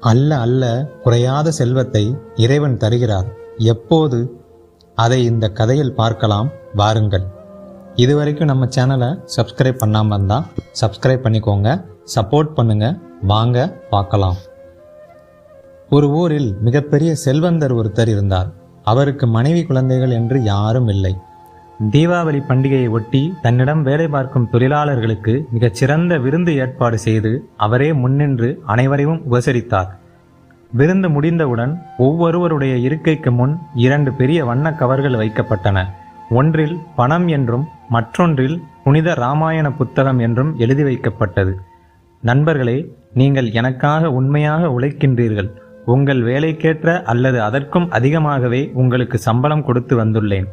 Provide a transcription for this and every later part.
அல்ல அல்ல குறையாத செல்வத்தை இறைவன் தருகிறார். எப்போது? அதை இந்த கதையில் பார்க்கலாம். வாருங்கள். இதுவரைக்கும் நம்ம சேனலை சப்ஸ்கிரைப் பண்ணாமல் இருந்தால் சப்ஸ்கிரைப் பண்ணிக்கோங்க. சப்போர்ட் பண்ணுங்க. வாங்க பார்க்கலாம். ஒரு ஊரில் மிகப்பெரிய செல்வந்தர் ஒருத்தர் இருந்தார். அவருக்கு மனைவி குழந்தைகள் என்று யாரும் இல்லை. தீபாவளி பண்டிகையை ஒட்டி தன்னிடம் வேலை பார்க்கும் தொழிலாளர்களுக்கு மிகச்சிறந்த விருந்து ஏற்பாடு செய்து அவரே முன்னின்று அனைவரையும் உபசரித்தார். விருந்து முடிந்தவுடன் ஒவ்வொருவருடைய இருக்கைக்கு முன் இரண்டு பெரிய வண்ணக் கவர்கள் வைக்கப்பட்டன. ஒன்றில் பணம் என்றும் மற்றொன்றில் புனித ராமாயண புத்தகம் என்றும் எழுதி வைக்கப்பட்டது. நண்பர்களே நீங்கள் எனக்காக உண்மையாக உழைக்கின்றீர்கள். உங்கள் வேலைக்கேற்ற அல்லது அதற்கும் அதிகமாகவே உங்களுக்கு சம்பளம் கொடுத்து வந்துள்ளேன்.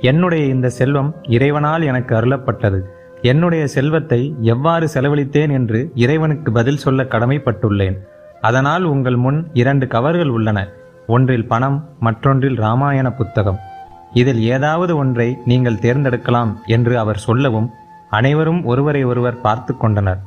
என்னுடைய இந்த செல்வம் இறைவனால் எனக்கு அருளப்பட்டது. என்னுடைய செல்வத்தை எவ்வாறு செலவழித்தேன் என்று இறைவனுக்கு பதில் சொல்ல கடமைப்பட்டுள்ளேன். அதனால் உங்கள் முன் இரண்டு கவர்கள் உள்ளன. ஒன்றில் பணம் மற்றொன்றில் ராமாயண புத்தகம். இதில் ஏதாவது ஒன்றை நீங்கள் தேர்ந்தெடுக்கலாம் என்று அவர் சொல்லவும் அனைவரும் ஒருவரை ஒருவர் பார்த்து கொண்டனர்.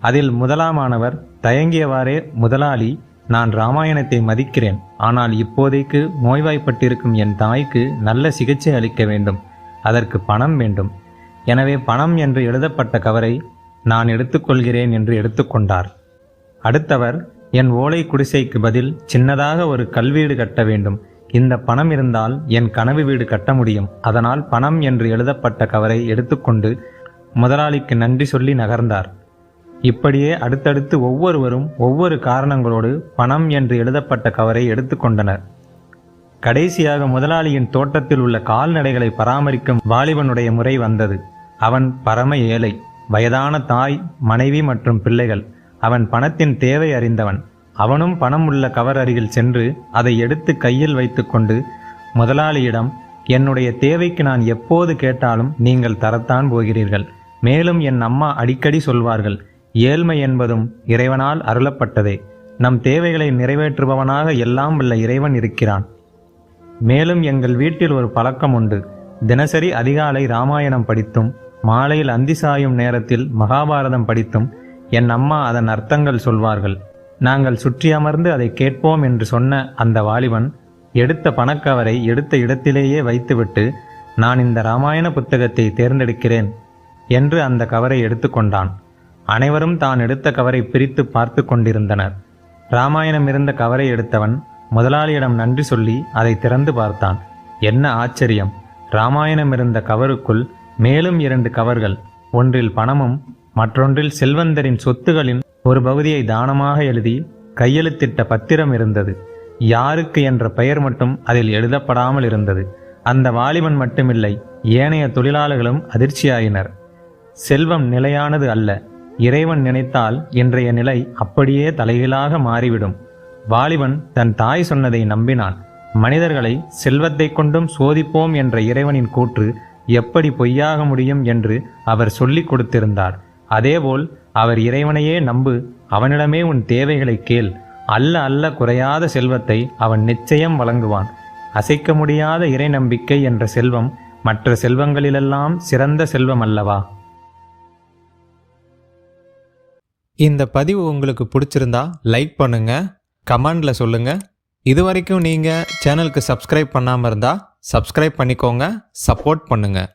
அதில் முதலாமானவர் தயங்கியவாறே முதலாளி நான் ராமாயணத்தை மதிக்கிறேன். ஆனால் இப்போதைக்கு நோய்வாய்ப்பட்டிருக்கும் என் தாய்க்கு நல்ல சிகிச்சை அளிக்க வேண்டும். அதற்கு பணம் வேண்டும். எனவே பணம் என்று எழுதப்பட்ட கவரை நான் எடுத்துக்கொள்கிறேன் என்று எடுத்துக்கொண்டார். அடுத்தவர் என் ஓலை குடிசைக்கு பதில் சின்னதாக ஒரு கல்வீடு கட்ட வேண்டும். இந்த பணம் இருந்தால் என் கனவு வீடு கட்ட முடியும். அதனால் பணம் என்று எழுதப்பட்ட கவரை எடுத்துக்கொண்டு முதலாளிக்கு நன்றி சொல்லி நகர்ந்தார். இப்படியே அடுத்தடுத்து ஒவ்வொருவரும் ஒவ்வொரு காரணங்களோடு பணம் என்று எழுதப்பட்ட கவரை எடுத்துக்கொண்டனர் கடைசியாக முதலாளியின் தோட்டத்தில் உள்ள கால்நடைகளை பராமரிக்கும் வாலிபனுடைய முறை வந்தது. அவன் பரம ஏழை வயதான தாய் மனைவி மற்றும் பிள்ளைகள். அவன் பணத்தின் தேவை அறிந்தவன். அவனும் பணம் உள்ள கவர் அருகில் சென்று அதை எடுத்து கையில் வைத்துக்கொண்டு முதலாளியிடம் என்னுடைய தேவைக்கு நான் எப்போது கேட்டாலும் நீங்கள் தரத்தான் போகிறீர்கள். மேலும் என் அம்மா அடிக்கடி சொல்வார்கள் ஏழ்மை என்பதும் இறைவனால் அருளப்பட்டதே. நம் தேவைகளை நிறைவேற்றுபவனாக எல்லாம் உள்ள இறைவன் இருக்கிறான். மேலும் எங்கள் வீட்டில் ஒரு பழக்கம் உண்டு. தினசரி அதிகாலை ராமாயணம் படித்தும் மாலையில் அந்தி சாயும் நேரத்தில் மகாபாரதம் படித்தும் என் அம்மா அதன் அர்த்தங்கள் சொல்வார்கள். நாங்கள் சுற்றி அமர்ந்து அதை கேட்போம் என்று சொன்ன அந்த வாலிபன் எடுத்த பணக்கவரை எடுத்த இடத்திலேயே வைத்துவிட்டு நான் இந்த ராமாயண புத்தகத்தை தேர்ந்தெடுக்கிறேன் என்று அந்த கவரை எடுத்துக்கொண்டான். அனைவரும் தான் எடுத்த கவரை பிரித்து பார்த்து கொண்டிருந்தனர். ராமாயணம் இருந்த கவரை எடுத்தவன் முதலாளியிடம் நன்றி சொல்லி அதை திறந்து பார்த்தான். என்ன ஆச்சரியம்! ராமாயணம் இருந்த கவருக்குள் மேலும் இரண்டு கவர்கள் ஒன்றில் பணமும் மற்றொன்றில் செல்வந்தரின் சொத்துகளின் ஒரு பகுதியை தானமாக எழுதி கையெழுத்திட்ட பத்திரம் இருந்தது. யாருக்கு என்ற பெயர் மட்டும் அதில் எழுதப்படாமல் இருந்தது. அந்த வாலிபன் மட்டுமில்லை ஏனைய தொழிலாளர்களும் அதிர்ச்சியாயினர். செல்வம் நிலையானது அல்ல. இறைவன் நினைத்தால் இன்றைய நிலை அப்படியே தலைகீழாக மாறிவிடும். வாலிபன் தன் தாய் சொன்னதை நம்பினான். மனிதர்களை செல்வத்தை கொண்டும் சோதிப்போம் என்ற இறைவனின் கூற்று எப்படி பொய்யாக முடியும் என்று அவர் சொல்லிக் கொடுத்திருந்தார். அதேபோல் அவர் இறைவனையே நம்பு அவனிடமே உன் தேவைகளை கேள். அல்ல அல்ல குறையாத செல்வத்தை அவன் நிச்சயம் வழங்குவான். அசைக்க முடியாத இறை நம்பிக்கை என்ற செல்வம் மற்ற செல்வங்களிலெல்லாம் சிறந்த செல்வம் அல்லவா? இந்த பதிவு உங்களுக்கு பிடிச்சிருந்தா லைக் பண்ணுங்கள் கமெண்டில் சொல்லுங்கள் இது வரைக்கும் நீங்கள் சேனலுக்கு சப்ஸ்கிரைப் பண்ணாமல் இருந்தால் சப்ஸ்கிரைப் பண்ணிக்கோங்க சப்போர்ட் பண்ணுங்கள்